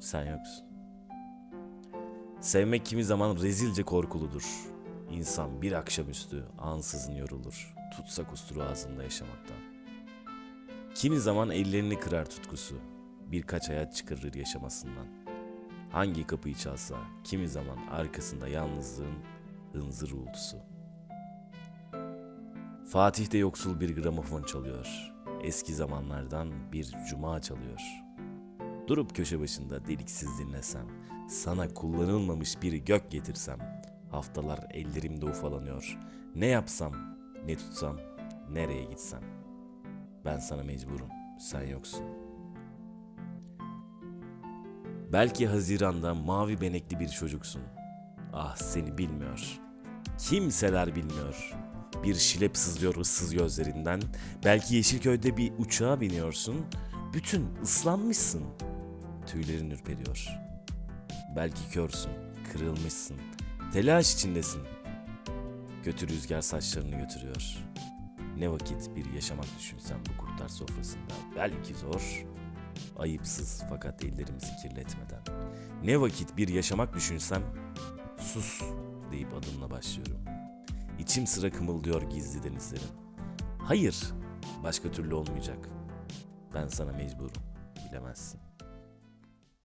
Sen yoksun. Sevmek kimi zaman rezilce korkuludur. İnsan bir akşamüstü ansızın yorulur. Tutsa kusturu ağzında yaşamaktan. Kimi zaman ellerini kırar tutkusu. Birkaç hayat çıkarır yaşamasından. Hangi kapıyı çalsa kimi zaman arkasında yalnızlığın hınzır uğultusu. Fatih de yoksul bir gramofon çalıyor. Eski zamanlardan bir cuma çalıyor. Durup köşe başında deliksiz dinlesem, sana kullanılmamış bir gök getirsem, haftalar ellerimde ufalanıyor. Ne yapsam, ne tutsam, nereye gitsem. Ben sana mecburum, sen yoksun. Belki Haziran'da mavi benekli bir çocuksun. Ah seni bilmiyor. Kimseler bilmiyor. Bir şilep sızlıyor ıssız gözlerinden. Belki Yeşilköy'de bir uçağa biniyorsun. Bütün ıslanmışsın. Tüylerin ürperiyor. Belki körsün, kırılmışsın. Telaş içindesin. Kötü rüzgar saçlarını götürüyor. Ne vakit bir yaşamak düşünsem bu kurtlar sofrasında. Belki zor, ayıpsız fakat ellerimizi kirletmeden. Ne vakit bir yaşamak düşünsem, sus deyip adımla başlıyorum. İçim sıra kımıldıyor gizli denizlerim. Hayır, başka türlü olmayacak. Ben sana mecburum, bilemezsin.